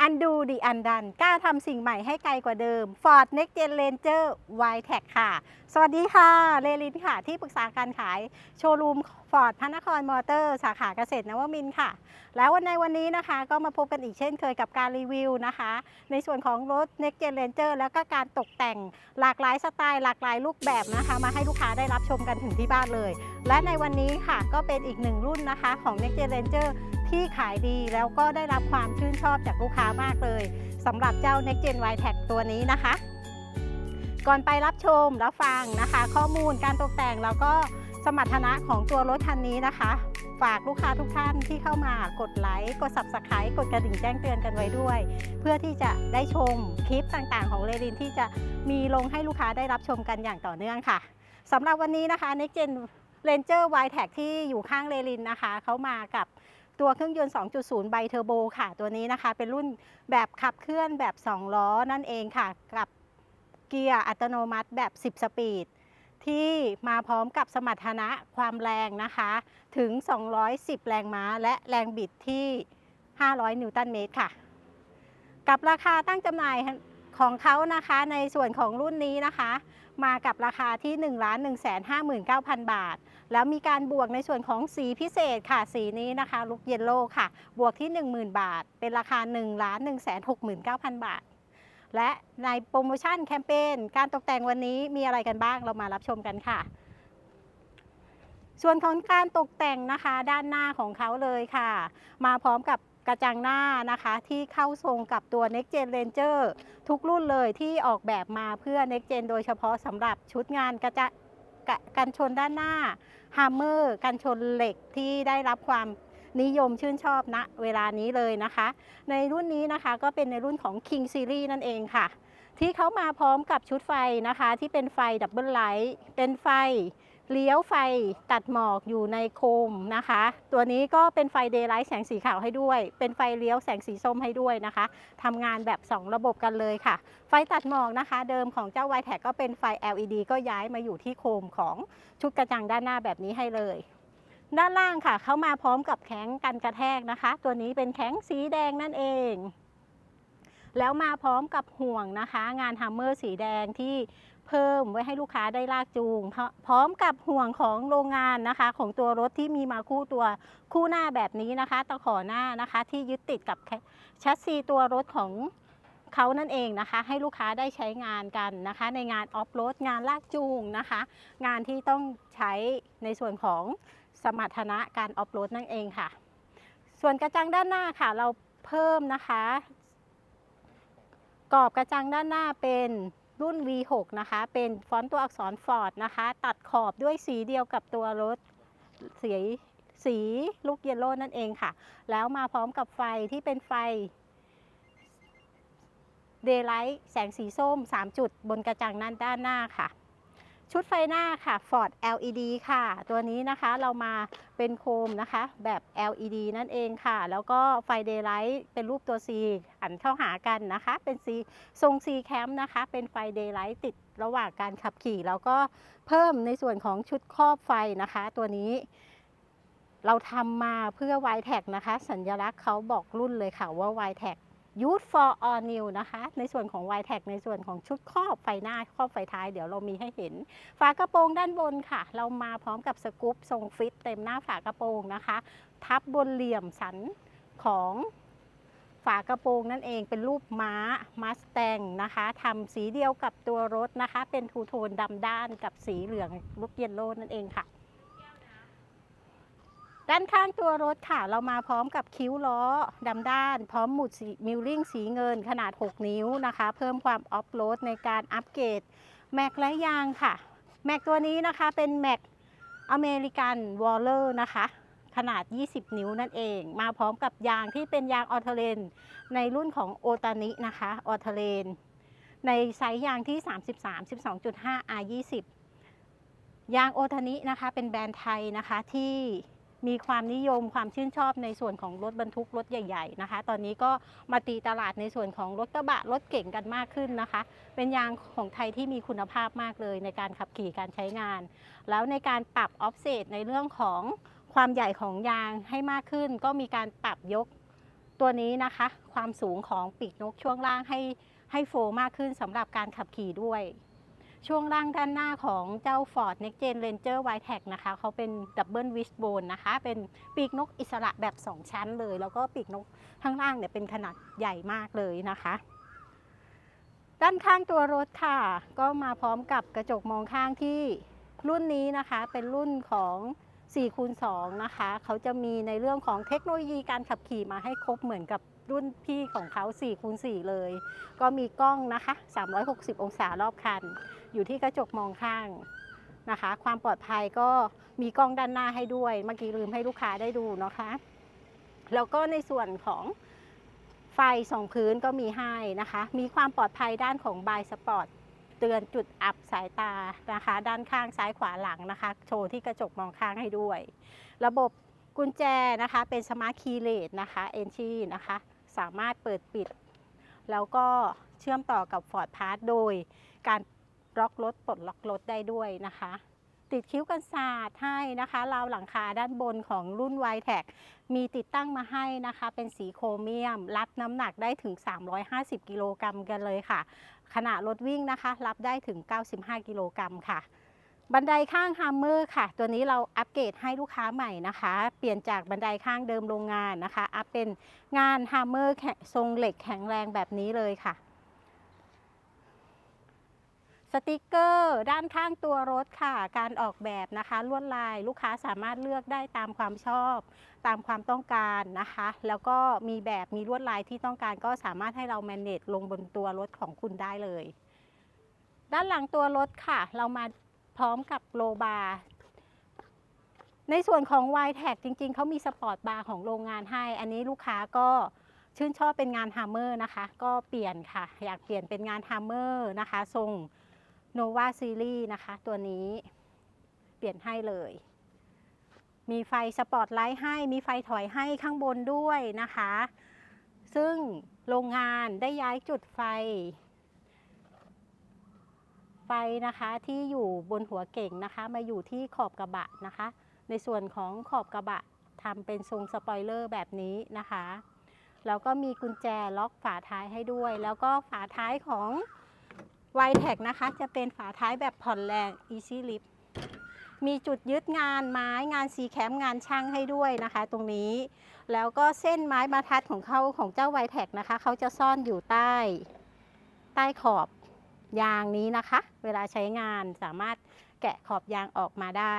อันดูดีอันดันกล้าทำสิ่งใหม่ให้ไกลกว่าเดิม Ford Next Gen Ranger y t e c ค่ะ สวัสดีค่ะเรลินค่ะ ที่ปรึกษาการขายโชว์รูม Ford พระนครมอเตอร์ สาขาเกษตรนวมินค่ะ แล้ววันในวันนี้นะคะก็มาพบกันอีกเช่นเคยกับการรีวิวนะคะ ในส่วนของรถ Next Gen Ranger แล้วก็การตกแต่งหลากหลายสไตล์หลากหลายรูปแบบนะคะ มาให้ลูกค้าได้รับชมกันถึงที่บ้านเลย และในวันนี้ค่ะก็เป็นอีกหนึ่งรุ่นนะคะของ Next Gen Ranger ที่ขายดีแล้วก็ได้รับความชื่นชอบจากลูกค้ามากเลยสำหรับเจ้า Next Gen y t e c ตัวนี้นะคะ ก่อนไปรับชมรับฟังนะคะ ข้อมูลการตกแต่งแล้วก็สมรรถนะของตัวรถคันนี้นะคะ ฝากลูกค้าทุกท่านที่เข้ามากดไลค์กด subscribe กดกระดิ่งแจ้งเตือนกันไว้ด้วย เพื่อที่จะได้ชมคลิปต่างๆ ของเรลินที่จะมีลงให้ลูกค้าได้รับชมกันอย่างต่อเนื่องค่ะสำหรับวันนี้นะคะ Next Gen Ranger y t e c ที่อยู่ข้างเรลินนะคะเขามากับตัวเครื่องยนต์ 2.0 ไบเทอร์โบค่ะ ตัวนี้นะคะ เป็นรุ่นแบบขับเคลื่อนแบบ 2 ล้อนั่นเองค่ะ กับเกียร์อัตโนมัติแบบ 10 สปีด ที่มาพร้อมกับสมรรถนะความแรงนะคะ ถึง 210 แรงม้า และแรงบิดที่ 500 นิวตันเมตรค่ะ กับราคาตั้งจำหน่าย ของเขานะคะในส่วนของรุ่นนี้นะคะ มากับราคาที่ 1 1 5 9 0 0 0 บาท แล้วมีการบวกในส่วนของสีพิเศษค่ะ สีนี้นะคะลุกเยลโล่ค่ะ บวกที่ 10,000 บาท เป็นราคา 1 1 6 9 0 0 0 บาท และในโปรโมชั่นแคมเปญการตกแต่งวันนี้มีอะไรกันบ้างเรามารับชมกันค่ะส่วนของการตกแต่งนะคะด้านหน้าของเขาเลยค่ะ มาพร้อมกับ กระจังหน้านะคะ ที่เข้าทรงกับตัว Next Gen Ranger ทุกรุ่นเลยที่ออกแบบมาเพื่อ Next Gen โดยเฉพาะสำหรับชุดงานกระจกกันชนด้านหน้าฮัมเมอร์กันชนเหล็กที่ได้รับความนิยมชื่นชอบณนะเวลานี้เลยนะคะ ในรุ่นนี้นะคะก็เป็นในรุ่นของ King Series นั่นเองค่ะ ที่เขามาพร้อมกับชุดไฟนะคะ ที่เป็นไฟดับเบิลไลท์เป็นไฟ เลี้ยวไฟตัดหมอกอยู่ในโคมนะคะ ตัวนี้ก็เป็นไฟเดย์ไลท์แสงสีขาวให้ด้วย เป็นไฟเลี้ยวแสงสีส้มให้ด้วยนะคะทำงานแบบ 2 ระบบกันเลยค่ะ ไฟตัดหมอกนะคะ เดิมของเจ้า y t e c ก็เป็นไฟ LED ก็ย้ายมาอยู่ที่โคมของชุดกระจังด้านหน้าแบบนี้ให้เลย ด้านล่างค่ะ เข้ามาพร้อมกับแข้งกันกระแทกนะคะ ตัวนี้เป็นแข้งสีแดงนั่นเองแล้วมาพร้อมกับห่วงนะคะ งานฮัมเมอร์สีแดงที่ เพิ่มไว้ให้ลูกค้าได้ลากจูง พร้อมกับห่วงของโรงงานนะคะ ของตัวรถที่มีมาคู่ตัวคู่หน้าแบบนี้นะคะ ตะขอหน้านะคะ ที่ยึดติดกับแชสซีตัวรถของเขานั่นเองนะคะ ให้ลูกค้าได้ใช้งานกันนะคะ ในงานออฟโรดงานลากจูงนะคะ งานที่ต้องใช้ในส่วนของสมรรถนะการออฟโรดนั่นเองค่ะ ส่วนกระจังด้านหน้าค่ะ เราเพิ่มนะคะ กรอบกระจังด้านหน้าเป็น รุ่น V6 นะคะ เป็นฟอนต์ตัวอักษร Ford นะคะ ตัดขอบด้วยสีเดียวกับตัวรถสีสีลูกเยลโล่นั่นเองค่ะ แล้วมาพร้อมกับไฟที่เป็นไฟ Daylight แสงสีส้ม 3 จุดบนกระจังนั้นด้านหน้าค่ะ ชุดไฟหน้าค่ะ Ford LED ค่ะ ตัวนี้นะคะเรามาเป็นโคมนะคะแบบ LED นั่นเองค่ะ แล้วก็ไฟ Daylight เป็นรูปตัว C หันเข้าหากันนะคะ เป็น C ทรง C cam นะคะ เป็นไฟ Daylight ติดระหว่างการขับขี่ แล้วก็เพิ่มในส่วนของชุดครอบไฟนะคะ ตัวนี้เราทำมาเพื่อ y t e c นะคะ สัญลักษณ์เขาบอกรุ่นเลยค่ะว่า y t e c Use for all new นะคะ ในส่วนของ y t e c ในส่วนของชุดครอบไฟหน้าครอบไฟท้ายเดี๋ยวเรามีให้เห็น ฝากระโปรงด้านบนค่ะ เรามาพร้อมกับสกู๊ปทรงฟิตเต็มหน้าฝากระโปรงนะคะ ทับบนเหลี่ยมสันของฝากระโปรงนั่นเองเป็นรูปม้ามาสแตงนะคะทำสีเดียวกับตัวรถนะคะ เป็นทูโทนดำด้านกับสีเหลืองลูกเยลโล่นั่นเองค่ะ ด้านข้างตัวรถค่ะ เรามาพร้อมกับคิ้วล้อดำด้าน พร้อมหมุดมิลลิ่งสีเงินขนาด 6 นิ้วนะคะ เพิ่มความออฟโรดในการอัปเกรดแม็กและยางค่ะ แม็กตัวนี้นะคะเป็นแม็กอเมริกันวอลเลอร์นะคะ ขนาด 20 นิ้วนั่นเอง มาพร้อมกับยางที่เป็นยางออเทเลนในรุ่นของโอตานินะคะออเทเลนในไซส์ยางที่ 33 12.5 R 20 ยางโอทานินะคะ เป็นแบรนด์ไทยนะคะที่ มีความนิยมความชื่นชอบในส่วนของรถบรรทุกรถใหญ่ ๆนะคะ ตอนนี้ก็มาตีตลาดในส่วนของรถกระบะรถเก่งกันมากขึ้นนะคะ เป็นยางของไทยที่มีคุณภาพมากเลยในการขับขี่การใช้งาน แล้วในการปรับออฟเซตในเรื่องของความใหญ่ของยางให้มากขึ้น ก็มีการปรับยกตัวนี้นะคะ ความสูงของปีกนกช่วงล่างให้ให้โฟล์มากขึ้นสำหรับการขับขี่ด้วย ช่วงล่างด้านหน้าของเจ้า Ford Next Gen Ranger w i t e c นะคะเขาเป็นดับเบิลวิชโบนนะคะ เป็นปีกนกอิสระแบบ 2 ชั้นเลย แล้วก็ปีกนกข้างล่างเนี่ยเป็นขนาดใหญ่มากเลยนะคะ ด้านข้างตัวรถค่ะ ก็มาพร้อมกับกระจกมองข้างที่รุ่นนี้นะคะเป็นรุ่นของ4คูณ2นะคะ เขาจะมีในเรื่องของเทคโนโลยีการขับขี่มาให้ครบเหมือนกับรุ่นพี่ของเขา4คูณ4เลย ก็มีกล้องนะคะ 360 องศารอบคัน อยู่ที่กระจกมองข้างนะคะ ความปลอดภัยก็มีกล้องด้านหน้าให้ด้วย เมื่อกี้ลืมให้ลูกค้าได้ดูนะคะ แล้วก็ในส่วนของไฟสองพื้นก็มีให้นะคะ มีความปลอดภัยด้านของบายสปอร์ตเตือนจุดอับสายตานะคะ ด้านข้างซ้ายขวาหลังนะคะ โชว์ที่กระจกมองข้างให้ด้วย ระบบกุญแจนะคะเป็นสมาร์ทคีย์เลสนะคะเอนชีนะคะ สามารถเปิดปิด แล้วก็เชื่อมต่อกับ Ford Pass โดยการ ล็อกรถปลดล็อกรถได้ด้วยนะคะ ติดคิ้วกันศาสตร์ให้นะคะราวหลังคาด้านบนของรุ่น y t e c มีติดตั้งมาให้นะคะ เป็นสีโครเมียม รับน้ำหนักได้ถึง 350 กิโลกรัมกันเลยค่ะ ขณะรถวิ่งนะคะ รับได้ถึง 95 กิโลกรัมค่ะบันไดข้างฮัมเมอร์ค่ะ ตัวนี้เราอัปเกรดให้ลูกค้าใหม่นะคะ เปลี่ยนจากบันไดข้างเดิมโรงงานนะคะ อัพเป็นงานฮัมเมอร์ทรงเหล็กแข็งแรงแบบนี้เลยค่ะ สติกเกอร์ ด้านข้างตัวรถค่ะ การออกแบบนะคะลวดลายลูกค้าสามารถเลือกได้ตามความชอบ ตามความต้องการนะคะ แล้วก็มีแบบมีลวดลายที่ต้องการก็สามารถให้เรา manage ลงบนตัวรถของคุณได้เลย ด้านหลังตัวรถค่ะ เรามาพร้อมกับโลบาร์ในส่วนของ y t a g จริง ๆ เขามีสปอร์ตบาร์ของโรงงานให้ อันนี้ลูกค้าก็ชื่นชอบเป็นงานฮัมเมอร์นะคะ ก็เปลี่ยนค่ะ อยากเปลี่ยนเป็นงานฮัมเมอร์นะคะ ทรง Nova Series นะคะ ตัวนี้เปลี่ยนให้เลย มีไฟสปอตไลท์ให้ มีไฟถอยให้ข้างบนด้วยนะคะ ซึ่งโรงงานได้ย้ายจุดไฟ ไฟนะคะที่อยู่บนหัวเก่งนะคะ มาอยู่ที่ขอบกระบะนะคะ ในส่วนของขอบกระบะทำเป็นทรงสปอยเลอร์แบบนี้นะคะ แล้วก็มีกุญแจล็อกฝาท้ายให้ด้วย แล้วก็ฝาท้ายของ y t e c นะคะ จะเป็นฝาท้ายแบบผ่อนแรง Easy Lift มีจุดยึดงานไม้งานซีแคมงานช่างให้ด้วยนะคะ ตรงนี้ แล้วก็เส้นไม้บรรทัดของเขาของเจ้า y t e c นะคะ เขาจะซ่อนอยู่ใต้ใต้ขอบยางนี้นะคะ เวลาใช้งานสามารถแกะขอบยางออกมาได้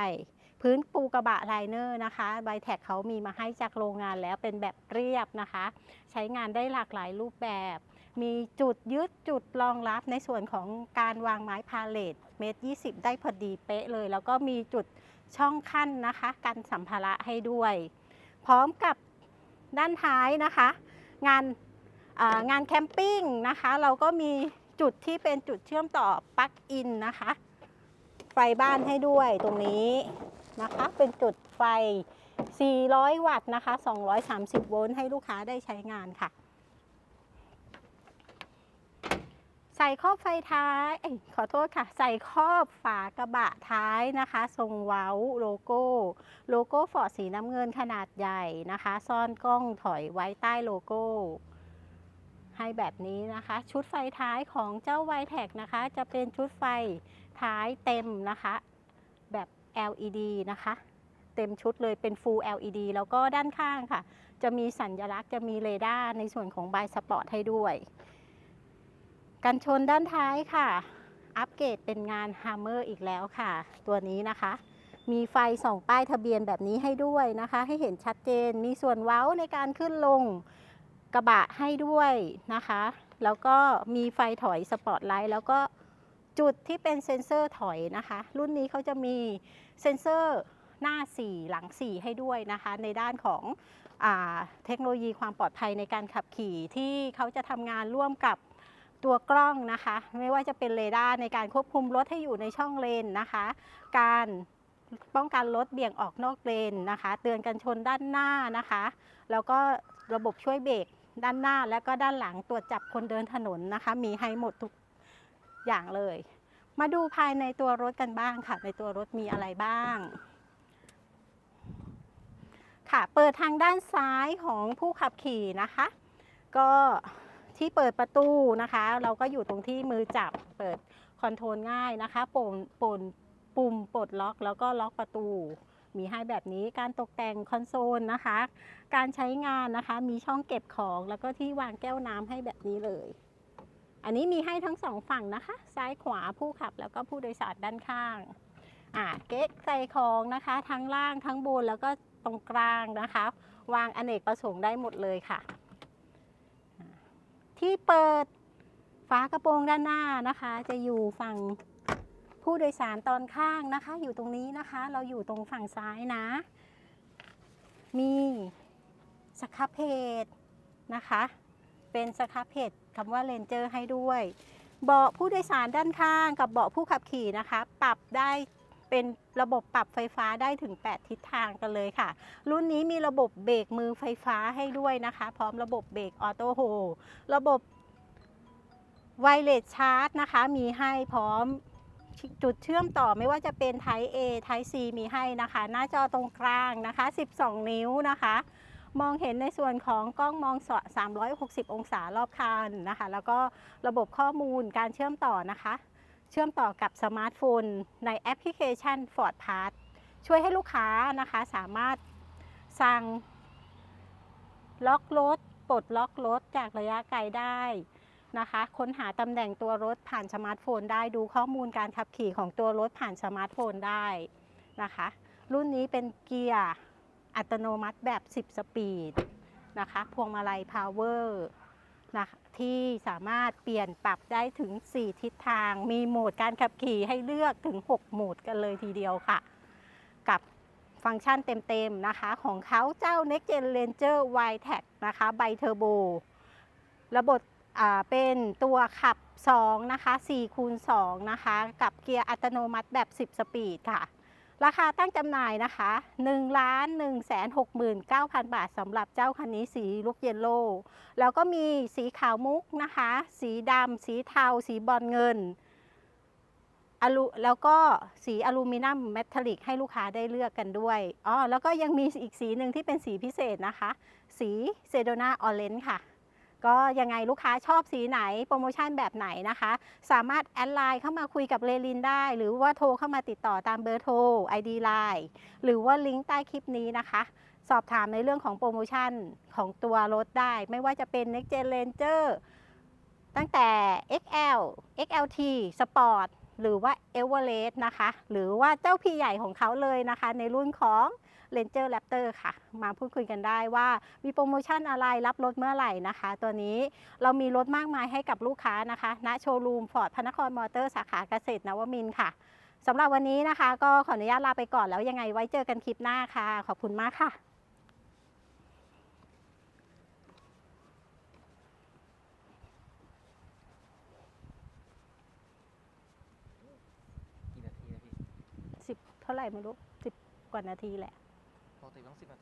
พื้นปูกระบะไลเนอร์นะคะ y t e c เขามีมาให้จากโรงงานแล้วเป็นแบบเรียบนะคะ ใช้งานได้หลากหลายรูปแบบ มีจุดยึดจุดรองรับในส่วนของการวางไม้พาเลตเมตรยีได้พอดีเป๊ะเลย แล้วก็มีจุดช่องขั้นนะคะกันสัมภาระให้ด้วย พร้อมกับด้านท้ายนะคะ งานงานแคมปิ้งนะคะ เราก็มีจุดที่เป็นจุดเชื่อมต่อปลั๊กอินนะคะ ไฟบ้านให้ด้วยตรงนี้นะคะ เป็นจุดไฟ 400 วัตต์นะคะ 230 โวลต์ให้ลูกค้าได้ใช้งานค่ะ ใส่ครอบไฟท้ายอขอโทษค่ะ ใส่ครอบฝากระบะท้ายนะคะ ทรงเว้าโลโก้ โลโก้ฟอร์ดสีน้ำเงินขนาดใหญ่นะคะ ซ่อนกล้องถอยไว้ใต้โลโก้ ให้แบบนี้นะคะ ชุดไฟท้ายของเจ้า y t e c นะคะ จะเป็นชุดไฟท้ายเต็มนะคะ แบบ LED นะคะ เต็มชุดเลยเป็น Full LED แล้วก็ด้านข้างค่ะ จะมีสัญลักษณ์จะมีเรดาร์ในส่วนของ b ายสปอร์ตให้ด้วย กันชนด้านท้ายค่ะ อัปเกรดเป็นงาน Hammer อีกแล้วค่ะ ตัวนี้นะคะ มีไฟส่องป้ายทะเบียนแบบนี้ให้ด้วยนะคะ ให้เห็นชัดเจนมีส่วนเว้าในการขึ้นลงกระบะให้ด้วยนะคะ แล้วก็มีไฟถอยสปอตไลท์แล้วก็จุดที่เป็นเซ็นเซอร์ถอยนะคะ รุ่นนี้เขาจะมีเซ็นเซอร์หน้า 4 หลัง 4 ให้ด้วยนะคะ ในด้านของอเทคโนโลยีความปลอดภัยในการขับขี่ที่เขาจะทำงานร่วมกับ ตัวกล้องนะคะ ไม่ว่าจะเป็นเรดาร์ในการควบคุมรถให้อยู่ในช่องเลนนะคะ การป้องกันรถเบี่ยงออกนอกเลนนะคะ เตือนกันชนด้านหน้านะคะ แล้วก็ระบบช่วยเบรกด้านหน้าและก็ด้านหลังตรวจจับคนเดินถนนนะคะ มีให้หมดทุกอย่างเลย มาดูภายในตัวรถกันบ้างค่ะ ในตัวรถมีอะไรบ้าง ค่ะ เปิดทางด้านซ้ายของผู้ขับขี่นะคะ ก็ ที่เปิดประตูนะคะ เราก็อยู่ตรงที่มือจับเปิดคอนโทรลง่ายนะคะปุ่มปุ่มปุ่มปลดล็อก แล้วก็ล็อกประตู มีให้แบบนี้การตกแต่งคอนโซลนะคะ การใช้งานนะคะมีช่องเก็บของแล้วก็ที่วางแก้วน้ำให้แบบนี้เลย อันนี้มีให้ทั้งสองฝั่งนะคะ ซ้ายขวาผู้ขับแล้วก็ผู้โดยสารด้านข้างอ่าเก๊กใส่ของนะคะ ทั้งล่างทั้งบนแล้วก็ตรงกลางนะคะ วางอเนกประสงค์ได้หมดเลยค่ะ ที่เปิดฝากระโปรงด้านหน้านะคะ จะอยู่ฝั่งผู้โดยสารตอนข้างนะคะ อยู่ตรงนี้นะคะ เราอยู่ตรงฝั่งซ้ายนะ มีสครับเพจนะคะ เป็นสครับเพจคำว่าเลนเจอร์ให้ด้วย เบาะผู้โดยสารด้านข้างกับเบาะผู้ขับขี่นะคะ ปรับได้ เป็นระบบปรับไฟฟ้าได้ถึง 8 ทิศทางกันเลยค่ะ รุ่นนี้มีระบบเบรกมือไฟฟ้าให้ด้วยนะคะ พร้อมระบบเบรกออโต้โฮระบบไวเลสชาร์จนะคะ มีให้พร้อมจุดเชื่อมต่อไม่ว่าจะเป็น Type A Type C มีให้นะคะ หน้าจอตรงกลางนะคะ 12 นิ้วนะคะ มองเห็นในส่วนของกล้องมองสอ360 องศารอบคันนะคะ แล้วก็ระบบข้อมูลการเชื่อมต่อนะคะ เชื่อมต่อกับสมาร์ทโฟนในแอปพลิเคชัน Ford Pass ช่วยให้ลูกค้านะคะสามารถสั่งล็อกรถปลดล็อกรถจากระยะไกลได้นะคะ ค้นหาตำแหน่งตัวรถผ่านสมาร์ทโฟนได้ดูข้อมูลการขับขี่ของตัวรถผ่านสมาร์ทโฟนได้นะคะ รุ่นนี้เป็นเกียร์อัตโนมัติแบบ 10 สปีดนะคะ พวงมาลัยพาวเวอร์ นะที่สามารถเปลี่ยนปรับได้ถึง 4 ทิศทาง มีโหมดการขับขี่ให้เลือกถึง 6 โหมดกันเลยทีเดียวค่ะ กับฟังก์ชันเต็มๆนะคะ ของเขาเจ้า Next Gen Ranger y t e c นะคะไบเทอร์โบระบบเป็นตัวขับ 2 นะคะ4คูณ2นะคะ กับเกียร์อัตโนมัติแบบ 10 สปีดค่ะ ราคาตั้งจำหน่ายนะคะ1ล้าน1แสน69,000 บาทสำหรับเจ้าคันนี้สีลูกเยลโล่แล้วก็มีสีขาวมุกนะคะ สีดำสีเทา สีบอลเงินอลูแล้วก็สีอลูมิเนียมเมทัลลิกให้ลูกค้าได้เลือกกันด้วยอ๋อแล้วก็ยังมีอีกสีหนึ่งที่เป็นสีพิเศษนะคะ สีเซโดนาออเรนจ์ค่ะ ก็ยังไงลูกค้าชอบสีไหนโปรโมชั่นแบบไหนนะคะ สามารถแอดไลน์เข้ามาคุยกับเรลินได้ หรือว่าโทรเข้ามาติดต่อตามเบอร์โทร ID Line หรือว่าลิงก์ใต้คลิปนี้นะคะ สอบถามในเรื่องของโปรโมชั่นของตัวรถได้ ไม่ว่าจะเป็น Next Gen Ranger ตั้งแต่ XL XLT Sport หรือว่า Everest นะคะ หรือว่าเจ้าพี่ใหญ่ของเขาเลยนะคะ ในรุ่นของ Ranger Raptor ค่ะ มาพูดคุยกันได้ว่ามีโปรโมชั่นอะไรรับรถเมื่อไหร่นะคะ ตัวนี้เรามีรถมากมายให้กับลูกค้านะคะณโชว์รูมฟอร์ดพระนครมอเตอร์สาขาเกษตรนวมินทร์ค่ะสำหรับวันนี้นะคะ ก็ขออนุญาตลาไปก่อนแล้วยังไงไว้เจอกันคลิปหน้าค่ะ ขอบคุณมากค่ะกี่นาทีนะพี่สิบเท่าไหร่ไม่รู้สิบกว่านาทีแหละ ปกติต้องสิบนาที